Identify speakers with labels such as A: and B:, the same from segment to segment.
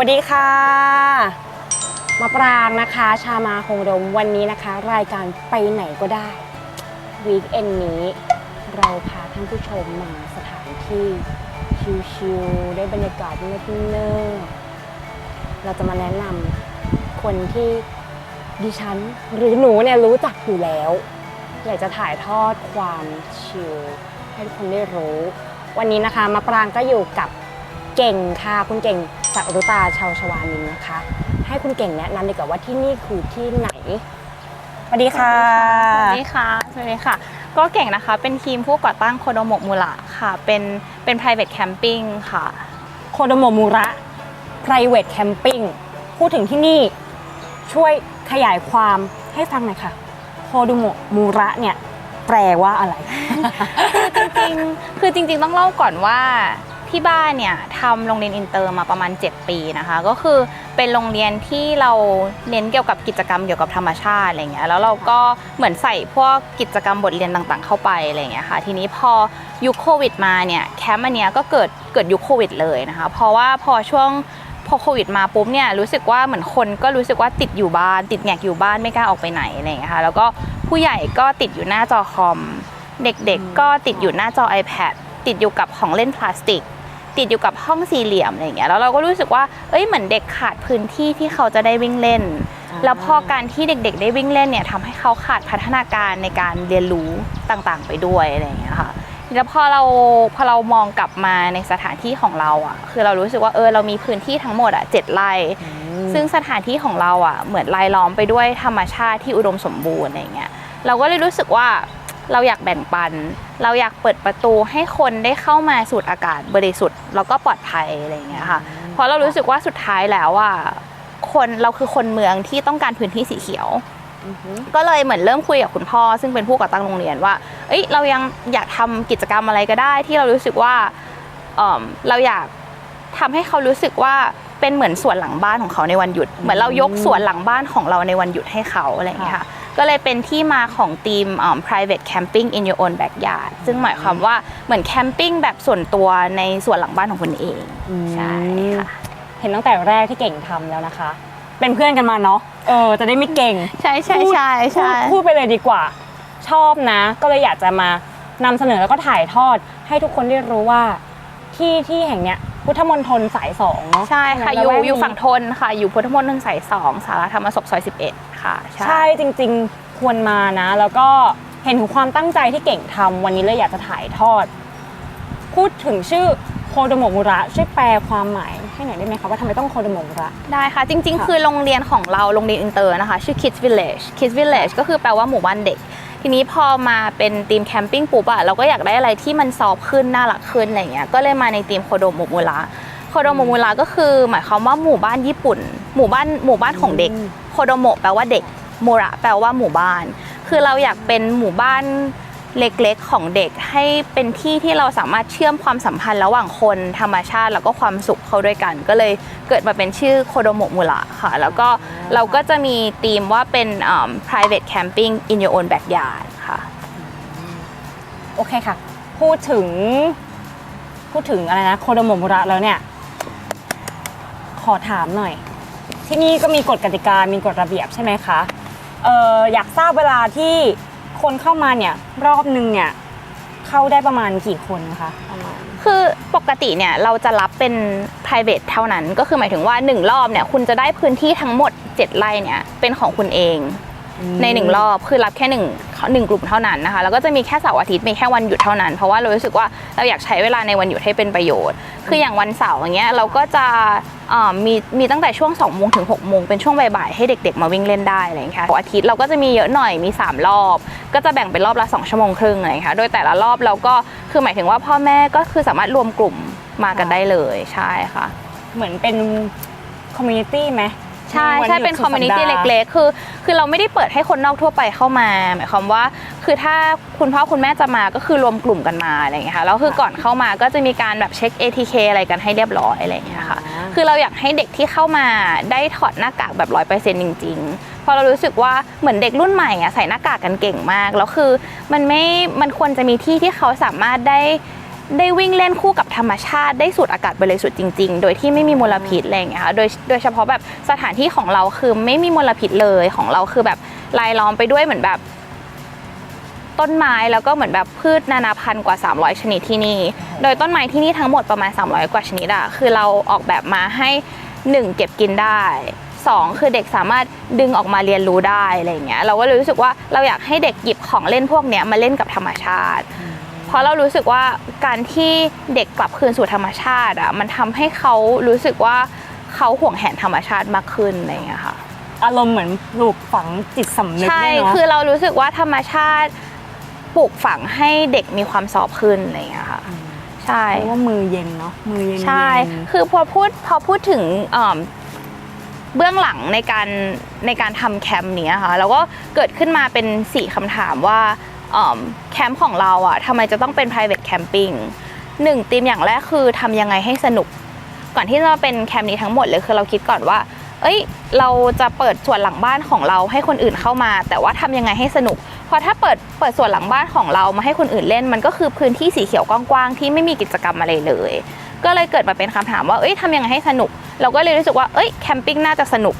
A: วัสดีค่ะ มาปรางนะคะ ชามาคงดมวันนี้นะคะ รายการไปไหนก็ได้ วีคเอนนี้ เราพาท่านผู้ชมมาสถานที่ชิลๆได้บรรยากาศเนิบๆเราจะมาแนะนำคนที่ดิฉันหรือหนูเนี่ยรู้จักอยู่แล้ว อยากจะถ่ายทอดความชิลให้ทุกคนได้รู้ วันนี้นะคะมาปรางก็อยู่กับเก่งค่ะคุณเก่ง จากรุตาชาวชวานินนะคะ ให้คุณเก่งแนะนำดีกว่าว่าที่นี่คือที่ไหนสวัสดีค่ะ
B: สวัสดีค่ะ สวัสดีค่ะ ก็เก่งนะคะ เป็นทีมผู้ก่อตั้งโคโดโมะมูระค่ะ เป็นเป็น private camping ค่ะ
A: โคโดโมมูระ private camping พูดถึงที่นี่ช่วยขยายความให้ฟังหน่อยค่ะ โคโดโมมูระเนี่ยแปลว่าอะไร
B: จริงๆ คือจริง ๆ ต้องเล่าก่อนว่า ที่บ้านเนี่ยทำโรงเรียนอินเตอร์มาประมาณ 7 ปีนะคะ ก็คือเป็นโรงเรียนที่เราเน้นเกี่ยวกับกิจกรรมเกี่ยวกับธรรมชาติอะไรเงี้ยแล้วเราก็เหมือนใส่พวกกิจกรรมบทเรียนต่างๆ เข้าไปอะไรเงี้ยค่ะทีนี้พอยุคโควิดมาเนี่ยแคมป์อันเนี้ยก็เกิดเกิดยุคโควิดเลยนะคะ เพราะว่าพอช่วงพอโควิดมาปุ๊บเนี่ยรู้สึกว่าเหมือนคนก็รู้สึกว่าติดอยู่บ้าน ติดแงกอยู่บ้านไม่กล้าออกไปไหนอะไรเงี้ยค่ะแล้วก็ผู้ใหญ่ก็ติดอยู่หน้าจอคอม เด็กๆก็ติดอยู่หน้าจอ iPad ติดอยู่กับของเล่นพลาสติก ติดอยู่กับห้องสี่เหลี่ยมอะไรอย่างเงี้ยแล้วเราก็รู้สึกว่าเอ้ยเหมือนเด็กขาดพื้นที่ที่เขาจะได้วิ่งเล่น
A: อ่า
B: แล้วพอการที่เด็ก ๆ ได้วิ่งเล่นเนี่ยทำให้เขาขาดพัฒนาการในการเรียนรู้ต่างๆ ไปด้วยอะไรอย่างเงี้ยค่ะแล้วพอเราพอเรามองกลับมาในสถานที่ของเราอะ คือเรารู้สึกว่าเออเรามีพื้นที่ทั้งหมดอะเจ็ดไร่ซึ่งสถานที่ของเราอะเหมือนรายล้อมไปด้วยธรรมชาติที่อุดมสมบูรณ์อะไรเงี้ยเราก็เลยรู้สึกว่า เราอยากแบ่งปัน เราอยากเปิดประตูให้คนได้เข้ามาสูดอากาศบริสุทธิ์แล้วก็ปลอดภัยอะไรเงี้ยค่ะ เพราะเรารู้สึกว่าสุดท้ายแล้วอะคนเราคือคนเมืองที่ต้องการพื้นที่สีเขียว
A: อือหือ
B: ก็เลยเหมือนเริ่มคุยกับคุณพ่อ ซึ่งเป็นผู้ก่อตั้งโรงเรียนว่า เอ้ยเรายังอยากทำกิจกรรมอะไรก็ได้ ที่เรารู้สึกว่าเอิ่มเราอยากทำให้เขารู้สึกว่าเป็นเหมือนสวนหลังบ้านของเขาในวันหยุด เหมือนเรายกสวนหลังบ้านของเราในวันหยุดให้เขาอะไรอย่างเงี้ยค่ะ ก็เลยเป็นที่มาของทีมเอิ่ม private camping in your own backyard ซึ่งหมายความว่าเหมือนแคมปิ้งแบบส่วนตัวในสวนหลังบ้านของคุณเองใช่ค่ะ
A: เห็นตั้งแต่แรกที่เก่งทำแล้วนะคะ เป็นเพื่อนกันมาเนาะเออจะได้ไม่เก่ง
B: ใช่ใช่ใช่ใช่
A: พูดพูดไปเลยดีกว่า ชอบนะ ก็เลยอยากจะมานำเสนอแล้วก็ถ่ายทอดให้ทุกคนได้รู้ว่าที่ที่แห่งเนี้ย พุทธมณฑลสายสองเนาะ
B: ใช่ค่ะ
A: ไหม
B: อยู่
A: ละแวกนี้
B: อยู่ฝั่งทนค่ะ อยู่พุทธมณฑลสายสองสารธรรมศพซอย 11 ค่ะ
A: ใช่จริงๆควรมานะ แล้วก็เห็นถึงความตั้งใจที่เก่งทำวันนี้เลยอยากจะถ่ายทอด พูดถึงชื่อโคโดโมมุระช่วยแปลความหมายให้หน่อยได้ไหมคะว่าทำไมต้องโคโดโมมุระ
B: ได้ค่ะ จริง
A: ค่ะ
B: ๆคือโรงเรียนของเราโรงเรียนอินเตอร์นะคะ ชื่อ Kids Village Kids Village ก็คือแปลว่าหมู่บ้านเด็ก ทีนี้พอมาเป็นทีมแคมปิ้งปุ๊บอะเราก็อยากได้อะไรที่มันซอฟต์ขึ้นน่ารักขึ้นอะไรเงี้ยก็เลยมาในทีมโคโดโมมูระโคโดโมมูระก็คือ หมายความว่าหมู่บ้านญี่ปุ่น หมู่บ้านหมู่บ้านของเด็ก
A: อืม
B: โคโดโมะแปลว่าเด็กโมระแปลว่าหมู่บ้าน คือเราอยากเป็นหมู่บ้าน เล็กๆของเด็กให้เป็นที่ที่เราสามารถเชื่อมความสัมพันธ์ระหว่างคนธรรมชาติแล้วก็ความสุขเข้าด้วยกัน ก็เลยเกิดมาเป็นชื่อโคโดโมมูระค่ะ แล้วก็เราก็จะมีธีมว่าเป็น private camping in your own backyard ค่ะ
A: โอเคค่ะ พูดถึง พูดถึงอะไรนะโคโดโมมุระแล้วเนี่ย ขอถามหน่อย ที่นี่ก็มีกฎกติกามีกฎระเบียบใช่ไหมคะเอออยากทราบเวลาที่ คนเข้ามาเนี่ยรอบนึงเนี่ยเข้าได้ประมาณกี่คนคะประมาณ
B: คือปกติเนี่ยเราจะรับเป็น private เท่านั้น ก็คือหมายถึงว่า 1 รอบเนี่ยคุณจะได้พื้นที่ทั้งหมด 7 ไร่เนี่ยเป็นของคุณเอง ในหนึ่งรอบคือรับแค่หนึ่งหนึ่งกลุ่มเท่านั้นนะคะแล้วก็จะมีแค่เสาร์อาทิตย์มีแค่วันหยุดเท่านั้น เพราะว่าเรารู้สึกว่าเราอยากใช้เวลาในวันหยุดให้เป็นประโยชน์ คืออย่างวันเสาร์อย่างเงี้ยเราก็จะเอ่อมีมีตั้งแต่ช่วง2องโมงถึง6กโมงเป็นช่วงบ่ายๆให้เด็กๆ มาวิ่งเล่นได้อะไรอย่างเงี้ยค่ะเสาร์อาทิตย์เราก็จะมีเยอะหน่อยมี 3 รอบ ก็จะแบ่งเป็นรอบละ 2 ชั่วโมงครึ่งอะไรอย่างเงี้ยค่ะโดยแต่ละรอบเราก็คือหมายถึงว่าพ่อแม่ก็คือสามารถรวมกลุ่มมากันได้เลยใช่ค่ะ
A: เหมือนเป็นคอมมูนิตี้ไหม
B: ใช่
A: วั
B: ใช่
A: หยุด
B: เป็น
A: สุ
B: ค
A: ด
B: อมมูนิ
A: สัป
B: ตี้
A: ดาห์
B: เล็กๆ คือ คือเราไม่ได้เปิดให้คนนอกทั่วไปเข้ามา หมายความว่า คือถ้าคุณพ่อคุณแม่จะมาก็คือรวมกลุ่มกันมาอะไรอย่างเงี้ยค่ะ แล้วคือก่อนเข้ามาก็จะมีการแบบเช็ค ATK อะไรกันให้เรียบร้อยอะไรอย่างเงี้ยค่ะ
A: อ่า
B: คือเราอยากให้เด็กที่เข้ามาได้ถอดหน้ากากแบบร้อยเปอร์เซ็นต์จริงๆเพราะเรารู้สึกว่าเหมือนเด็กรุ่นใหม่อะใส่หน้ากากกันเก่งมาก แล้วคือมันไม่ มันควรจะมีที่ที่เขาสามารถได้ ได้วิ่งเล่นคู่กับธรรมชาติได้สูดอากาศบริสุทธิ์จริง ๆ โดยที่ไม่มีมลพิษอะไรอย่างเงี้ยค่ะโดยโดยเฉพาะแบบสถานที่ของเราคือไม่มีมลพิษเลยของเราคือแบบรายล้อมไปด้วยเหมือนแบบต้นไม้แล้วก็เหมือนแบบพืชนานาพันธุ์กว่า 300 ชนิดที่นี่ โดยต้นไม้ที่นี่ทั้งหมดประมาณ 300 กว่าชนิดอะคือเราออกแบบมาให้ 1 เก็บกินได้สองคือเด็กสามารถดึงออกมาเรียนรู้ได้อะไรเงี้ย เราก็เลยรู้สึกว่าเราอยากให้เด็กหยิบของเล่นพวกเนี้ยมาเล่นกับธรรมชาติ เพราะเรารู้สึกว่าการที่เด็กกลับคืนสู่ธรรมชาติอะมันทำให้เขารู้สึกว่าเขาห่วงแหนธรรมชาติมากขึ้นอะไรอย่างเงี้ยค่ะ
A: อารมณ์เหมือนปลูกฝังจิตสำนึก
B: ใช่
A: เนี่ยเนาะ
B: คือเรารู้สึกว่าธรรมชาติปลูกฝังให้เด็กมีความสอบขึ้นอะไรอย่างเงี้ยค่ะใช่
A: เพราะว่ามือเย็นเนาะมือเย็น
B: ใช่
A: เย็น
B: คือพอพูดพอพูดถึงเอิ่มเบื้องหลังในการในการทำแคมป์เนี้ยค่ะแล้วก็เกิดขึ้นมาเป็น 4คำถามว่าเอิ่ม แคมป์ของเราอะทำไมจะต้องเป็น private camping หนึ่งธีมอย่างแรกคือทำยังไงให้สนุก ก่อนที่จะเป็นแคมป์นี้ทั้งหมดเลยคือเราคิดก่อนว่า เอ้ย เราจะเปิดส่วนหลังบ้านของเราให้คนอื่นเข้ามา แต่ว่าทำยังไงให้สนุก เพราะถ้าเปิดเปิดส่วนหลังบ้านของเรามาให้คนอื่นเล่น มันก็คือพื้นที่สีเขียวกว้างๆที่ไม่มีกิจกรรมอะไรเลย ก็เลยเกิดมาเป็นคำถามว่าเอ้ยทำยังไงให้สนุก เราก็เลยรู้สึกว่าเอ้ยแคมปิ้งน่าจะสนุก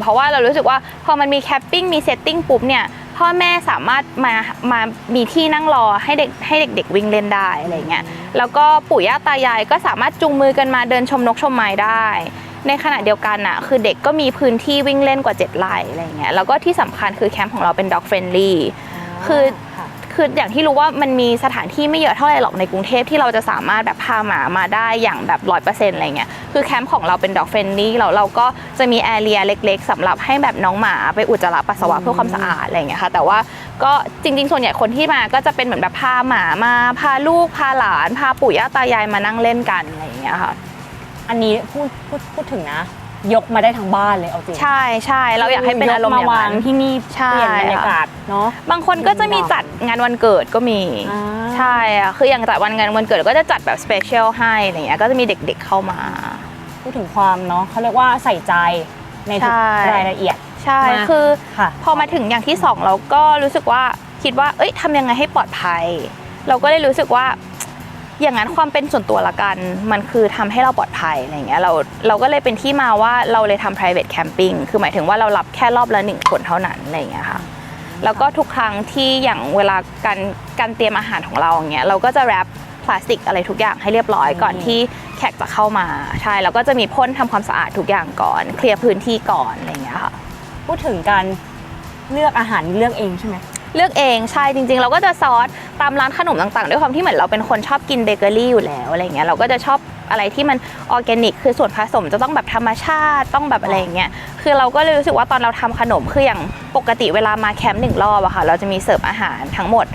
B: เพราะว่าเรารู้สึกว่าพอมันมีแคมปิ้งมีเซตติ้งปุ๊บเนี่ย พ่อแม่สามารถมามามีที่นั่งรอให้เด็กให้เด็ก ๆ วิ่งเล่นได้อะไรเงี้ยแล้วก็ปู่ย่าตายายก็สามารถจูงมือกันมาเดินชมนกชมไม้ได้ ในขณะเดียวกันน่ะคือเด็กก็มีพื้นที่วิ่งเล่นกว่า 7ไร่อะไรเงี้ยแล้วก็ที่สำคัญคือแคมป์ของเราเป็น dog friendly คือ
A: ค่ะ
B: คืออย่างที่รู้ว่ามันมีสถานที่ไม่เยอะเท่าไหร่หรอกในกรุงเทพที่เราจะสามารถแบบพาหมามาได้อย่างแบบร้อยเปอร์เซ็นต์อะไรเงี้ยคือแคมป์ของเราเป็นดอกเฟนนี่เราเราก็จะมีแอเรียเล็ก ๆสำหรับให้แบบน้องหมาไปอุจจาระปัสสาวะเพื่อความสะอาดอะไรเงี้ยค่ะแต่ว่าก็จริง ๆ ส่วนใหญ่คนที่มาก็จะเป็นเหมือนแบบพาหมามาพาลูกพาหลาน พาปู่ย่าตายายมานั่งเล่นกันอะไรอย่างเงี้ยค่ะ
A: อันนี้พูดพูดพูดถึงนะ ยกมาได้ทั้งบ้านเลยเอาจริง
B: ใช่ใช่เราอยากให้เป็นอารมณ์อย่าง
A: กวา
B: นั้
A: ง
B: น
A: ที่นี่
B: ใช่
A: เปลี่ยนบรรยากาศเนาะ
B: บางคนก็จะมีจัดงานวันเกิดก็มี
A: อ่า
B: ใช่อะคืออย่างจัดวันงานวันเกิดก็จะจัดแบบสเปเชียลให้อะไรเงี้ยก็จะมีเด็กๆเข้ามา
A: พูดถึงความเนาะเขาเรียกว่าใส่ใจในทุก
B: ใช่
A: รายละเอียด
B: ใช่
A: มา
B: คือ
A: ค่ะ
B: พอมาถึงอย่างที่สองเราก็รู้สึกว่าคิดว่า เอ้ยทำยังไงให้ปลอดภัย เราก็เลยรู้สึกว่า อย่างนั้นความเป็นส่วนตัวละกัน มันคือทำให้เราปลอดภัยอะไรเงี้ยเราเราก็เลยเป็นที่มาว่าเราเลยทำ private camping คือหมายถึงว่าเรารับแค่รอบละหนึ่งคนเท่านั้นอะไรเงี้ยค่ะแล้วก็ทุกครั้งที่อย่างเวลาการการเตรียมอาหารของเราอย่างเงี้ยเราก็จะแรปพลาสติกอะไรทุกอย่างให้เรียบร้อยก่อน
A: อืม
B: ที่แขกจะเข้ามาใช่แล้วก็จะมีพ่นทำความสะอาดทุกอย่างก่อน เคลียร์พื้นที่ก่อนอะไรเงี้ยค่ะ
A: พูดถึงการเลือกอาหารเลือกเองใช่ไหม
B: เลือกเองใช่จริง ๆ เราก็จะซอสตามร้านขนมต่างๆ ด้วยความที่เหมือนเราเป็นคนชอบกินเบเกอรี่อยู่แล้วอะไรเงี้ยเราก็จะชอบอะไรที่มันออร์แกนิก คือส่วนผสมจะต้องแบบธรรมชาติต้องแบบอะไรอย่างเงี้ยคือเราก็เลยรู้สึกว่าตอนเราทำขนมคืออย่างปกติเวลามาแคมป์หนึ่งรอบอะค่ะเราจะมีเสิร์ฟอาหารทั้งหมด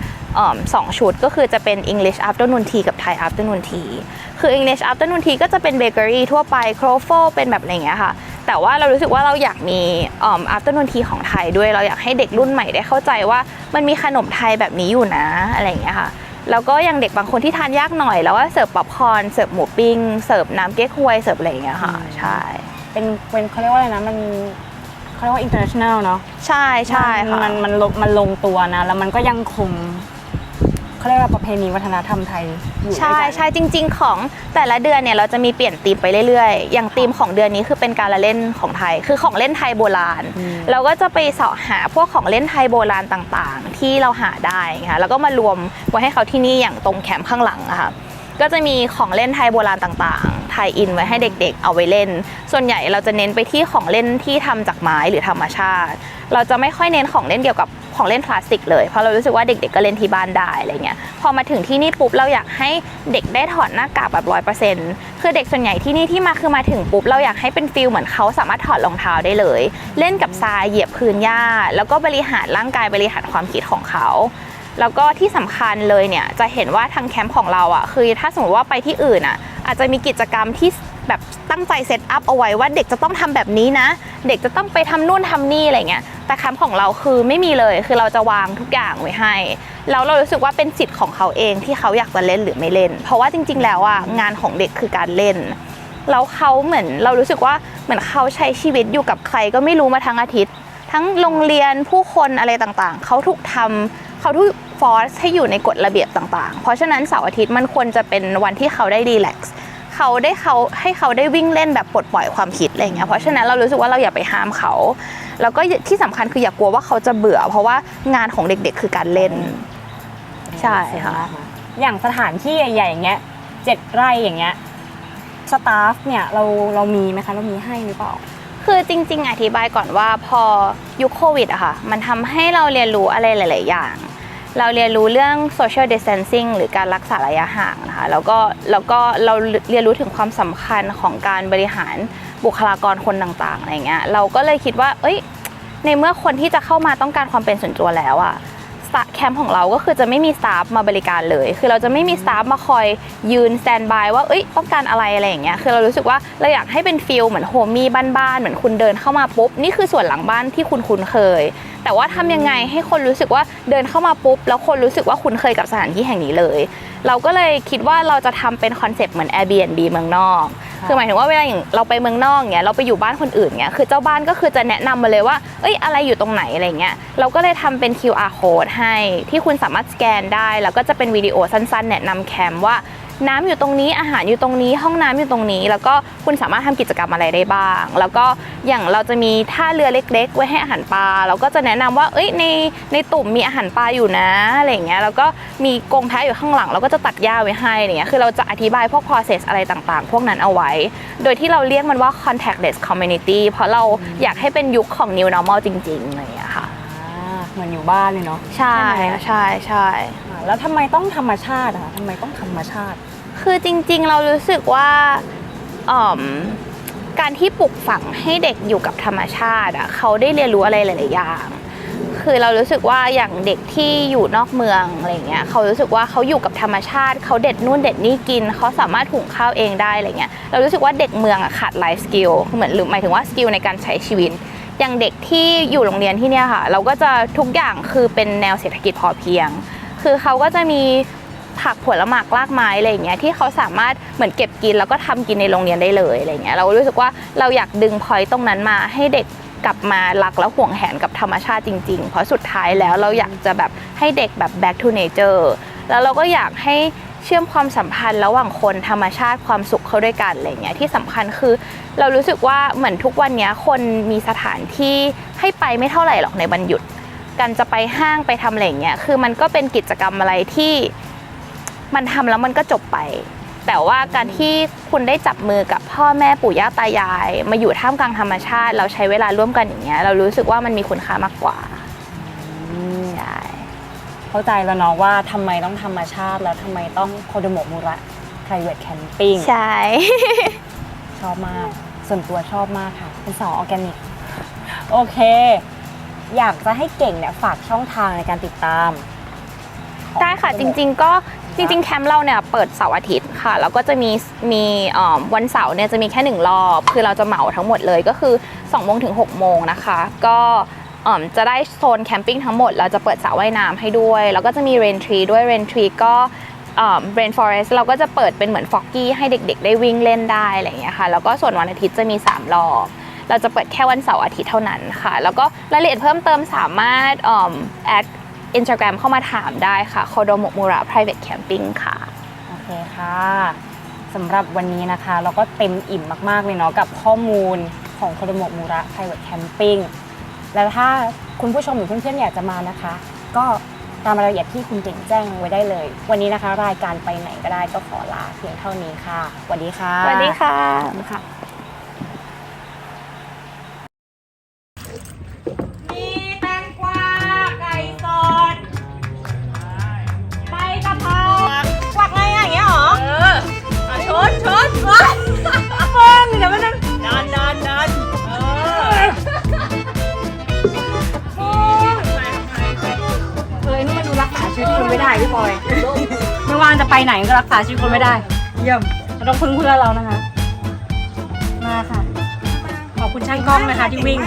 B: สองชุดก็คือจะเป็น English afternoon tea กับ Thai afternoon tea คือ English afternoon tea ก็จะเป็นเบเกอรี่ทั่วไปโครโฟเป็นแบบอะไรเงี้ยค่ะ แต่ว่าเรารู้สึกว่าเราอยากมีอ่า afternoon tea ของไทยด้วย เราอยากให้เด็กรุ่นใหม่ได้เข้าใจว่ามันมีขนมไทยแบบนี้อยู่นะอะไรอย่างเงี้ยค่ะแล้วก็อย่างเด็กบางคนที่ทานยากหน่อย แล้วก็เสิร์ฟป๊อปคอร์นเสิร์ฟหมูปิ้งเสิร์ฟน้ำเก๊กฮวยเสิร์ฟอะไรอย่างเงี้ยค่ะ
A: อืม
B: ใช่
A: เป็นเป็นเขาเรียกว่าอะไรนะมันเขาเรียกว่า international เนาะ
B: ใช่ใช่ค่ะ
A: มันมันลงมันลงตัวนะ แล้วมันก็ยังคงเขาเรียกว่าประเพณีวัฒนธรรมไทย อยู่ด้วย
B: ใช่
A: กัน
B: ใช่จริง ๆ ของแต่ละเดือนเนี่ยเราจะมีเปลี่ยนธีมไปเรื่อยๆ อย่างธีมของเดือนนี้คือเป็นการละเล่นของไทย คือของเล่นไทยโบราณ
A: อืม
B: เราก็จะไปเสาะหาพวกของเล่นไทยโบราณต่างๆ ที่เราหาได้ค่ะแล้วก็มารวมไว้ให้เขาที่นี่อย่างตรงแคมป์ข้างหลังอะค่ะก็จะมีของเล่นไทยโบราณต่างๆไทยอินไว้ให้เด็กๆ เอาไว้เล่น ส่วนใหญ่เราจะเน้นไปที่ของเล่นที่ทำจากไม้หรือธรรมชาติ เราจะไม่ค่อยเน้นของเล่นเกี่ยวกับ ของเล่นพลาสติกเลย เพราะเรารู้สึกว่าเด็กๆก็เล่นที่บ้านได้อะไรเงี้ย พอมาถึงที่นี่ปุ๊บเราอยากให้เด็กได้ถอดหน้ากากแบบร้อยเปอร์เซ็นต์คือเด็กส่วนใหญ่ที่นี่ที่มาคือมาถึงปุ๊บเราอยากให้เป็นฟิลเหมือนเขาสามารถถอดรองเท้าได้เลย เล่นกับทรายเหยียบพื้นหญ้า แล้วก็บริหารร่างกายบริหารความคิดของเขาแล้วก็ที่สำคัญเลยเนี่ยจะเห็นว่าทางแคมป์ของเราอะคือถ้าสมมติว่าไปที่อื่นอะ อาจจะมีกิจกรรมที่แบบตั้งใจเซตอัพเอาไว้ว่าเด็กจะต้องทำแบบนี้นะ เด็กจะต้องไปทำนู่นทำนี่อะไรเงี้ย แต่แคมป์ของเราคือไม่มีเลยคือเราจะวางทุกอย่างไว้ให้แล้วเรารู้สึกว่าเป็นสิทธิ์ของเขาเองที่เขาอยากจะเล่นหรือไม่เล่น เพราะว่าจริง ๆ แล้วอะงานของเด็กคือการเล่นแล้วเขาเหมือนเรารู้สึกว่าเหมือนเขาใช้ชีวิตอยู่กับใครก็ไม่รู้มาทั้งอาทิตย์ ทั้งโรงเรียนผู้คนอะไรต่างๆ เขาถูกทำเขาถูกฟอร์สให้อยู่ในกฎระเบียบต่างๆ เพราะฉะนั้นเสาร์อาทิตย์มันควรจะเป็นวันที่เขาได้รีแลกซ์เขาได้เขาให้เขาได้วิ่งเล่นแบบปลดปล่อยความคิดอะไรเงี้ยเพราะฉะนั้นเรารู้สึกว่าเราอย่าไปห้ามเขา แล้วก็ที่สำคัญคืออย่ากลัวว่าเขาจะเบื่อ เพราะว่างานของเด็กๆ คือการเล่น ใช่ค่ะ
A: อย่างสถานที่ใหญ่ๆอย่างเงี้ยเจ็ดไร่อย่างเงี้ยสตาฟเนี่ยเราเรามีไหมคะเรามีให้หรือเปล่า
B: คือจริง ๆ อธิบายก่อนว่าพอยุคโควิดอะค่ะ มันทำให้เราเรียนรู้อะไรหลาย ๆ อย่าง เราเรียนรู้เรื่อง social distancing หรือการรักษาระยะห่างนะคะ แล้วก็แล้วก็เราเรียนรู้ถึงความสำคัญของการบริหาร บุคลากรคนต่างๆอะไรเงี้ยเราก็เลยคิดว่า เอ้ย ในเมื่อคนที่จะเข้ามาต้องการความเป็นส่วนตัวแล้วอะแคมป์ของเราก็คือจะไม่มีสตาฟมาบริการเลย คือเราจะไม่มีสตาฟมาคอยยืนสแตนบายว่า เอ้ย ต้องการอะไรอะไรอย่างเงี้ย คือเรารู้สึกว่าเราอยากให้เป็นฟิลเหมือนโฮมี่บ้านๆ เหมือนคุณเดินเข้ามาปุ๊บ นี่คือส่วนหลังบ้านที่คุณคุ้นเคย แต่ว่าทำยังไงให้คนรู้สึกว่าเดินเข้ามาปุ๊บ แล้วคนรู้สึกว่าคุ้นเคยกับสถานที่แห่งนี้เลย เราก็เลยคิดว่าเราจะทำเป็นคอนเซปต์เหมือน Airbnb เมืองนอก คือหมายถึงว่าเวลาอย่างเราไปเมืองนอกเนี้ยเราไปอยู่บ้านคนอื่นเนี้ยคือเจ้าบ้านก็คือจะแนะนำมาเลยว่าเอ้ยอะไรอยู่ตรงไหนอะไรเงี้ยเราก็เลยทำเป็น QR code ให้ที่คุณสามารถสแกนได้ แล้วก็จะเป็นวิดีโอสั้น ๆ แนะนำแคมว่า น้ำอยู่ตรงนี้อาหารอยู่ตรงนี้ ห้องน้ำอยู่ตรงนี้ แล้วก็คุณสามารถทำกิจกรรมอะไรได้บ้าง แล้วก็อย่างเราจะมีท่าเรือเล็ก ๆ ไว้ให้อาหารปลาเราก็จะแนะนำว่าเอ้ยในในตุ่มมีอาหารปลาอยู่นะอะไรอย่างเงี้ยแล้วก็มีกรงแพะอยู่ข้างหลังเราก็จะตัดหญ้าไว้ให้อะไรเงี้ยคือเราจะอธิบายพวก process อะไรต่างๆ พวกนั้นเอาไว้ โดยที่เราเรียกมันว่า contactless community เพราะเราอยากให้เป็นยุคของ new normal จริงๆอะไรอย่างเงี้ยค่ะ
A: อ่าเหมือนอยู่บ้านเลยเนาะ
B: ใช่
A: ไหม
B: ใช่ใช่
A: อ่าแล้วทำไมต้องธรรมชาติอะคะทำไมต้องธรรมชาติ
B: คือจริงๆ เรารู้สึกว่าอ่อมการที่ปลูกฝังให้เด็กอยู่กับธรรมชาติอะเขาได้เรียนรู้อะไรหลายๆอย่างคือเรารู้สึกว่าอย่างเด็กที่อยู่นอกเมืองอะไรเงี้ยเขารู้สึกว่าเขาอยู่กับธรรมชาติ เขาเด็ดนู่นเด็ดนี่กิน เขาสามารถหุงข้าวเองได้อะไรเงี้ยเรารู้สึกว่าเด็กเมืองอะขาดไลฟ์สกิลเหมือนหรือหมายถึงว่าสกิลในการใช้ชีวิต อย่างเด็กที่อยู่โรงเรียนที่เนี่ยค่ะ เราก็จะทุกอย่างคือเป็นแนวเศรษฐกิจพอเพียง คือเขาก็จะมี ผักผลไม้รากไม้อะไรอย่างเงี้ยที่เขาสามารถเหมือนเก็บกินแล้วก็ทำกินในโรงเรียนได้เลยอะไรเงี้ยเรารู้สึกว่าเราอยากดึงพอยต์ตรงนั้นมาให้เด็กกลับมารักและห่วงแหนกับธรรมชาติจริง ๆ เพราะสุดท้ายแล้วเราอยากจะแบบให้เด็กแบบ back to nature แล้วเราก็อยากให้เชื่อมความสัมพันธ์ระหว่างคนธรรมชาติความสุขเข้าด้วยกันอะไรเงี้ยที่สำคัญคือ เรารู้สึกว่าเหมือนทุกวันนี้คนมีสถานที่ให้ไปไม่เท่าไหร่หรอกในวันหยุดการจะไปห้างไปทำอะไรเงี้ยคือมันก็เป็นกิจกรรมอะไรที่ มันทำแล้วมันก็จบไป แต่ว่าการที่คุณได้จับมือกับพ่อแม่ปู่ย่าตายาย มาอยู่ท่ามกลางธรรมชาติ เราใช้เวลาร่วมกันอย่างเงี้ยเรารู้สึกว่ามันมีคุณค่ามากกว่าใช่
A: เข้าใจแล้วเนาะว่าทำไมต้องธรรมชาติแล้วทำไมต้องโคโดโมะมูระ private camping
B: ใช่
A: ชอบมากส่วนตัวชอบมากค่ะ เป็นสาวออร์แกนิก โอเค อยากจะให้เก่งเนี่ยฝากช่องทางในการติดตามของ
B: ได้ค่ะจริง ๆ ก็ จริงๆ แคมป์เราเนี่ยเปิดเสาร์อาทิตย์ค่ะ แล้วก็จะมีมีเอ่อวันเสาร์เนี่ยจะมีแค่หนึ่งรอบ คือเราจะเหมาทั้งหมดเลยก็คือ2โมงถึง6โมงนะคะ ก็เอิ่มจะได้โซนแคมปิ้งทั้งหมด เราจะเปิดสระว่ายน้ำให้ด้วย แล้วก็จะมีเรนทรีด้วยเรนทรีก็เรนฟอเรสเราก็จะเปิดเป็นเหมือนฟอกกี้ให้เด็กๆ ได้วิ่งเล่นได้อะไรอย่างเงี้ยค่ะ แล้วก็ส่วนวันอาทิตย์จะมี 3 รอบ เราจะเปิดแค่วันเสาร์อาทิตย์เท่านั้นค่ะ แล้วก็รายละเอียดเพิ่มเติมสามารถแอด อินสตาแกรมเข้ามาถามได้ค่ะโคโดโมมูระ private camping ค่ะ
A: โอเคค่ะสำหรับวันนี้นะคะ เราก็เต็มอิ่มมากๆเลยเนาะกับข้อมูลของโคโดโมะมูระ private camping แล้วถ้าคุณผู้ชมหรือเพื่อนๆอยากจะมานะคะ ก็ตามรายละเอียดที่คุณเก่งแจ้งไว้ได้เลย วันนี้นะคะ รายการไปไหนก็ได้ก็ขอลาเพียงเท่านี้ค่ะสวัสดีค่ะ
B: สวัสดีค่ะ
A: สวัสดีค่ะ
C: ไม่
A: ได้พี่ปอย ไม่ว่าจะไปไหนก็รักษาชีวิตคนไม่ได้ เยี่ยมเราต้องพึ่งเพื่อนเรานะคะ มาค่ะ ขอบคุณช่างกล้องนะคะที่วิ่ง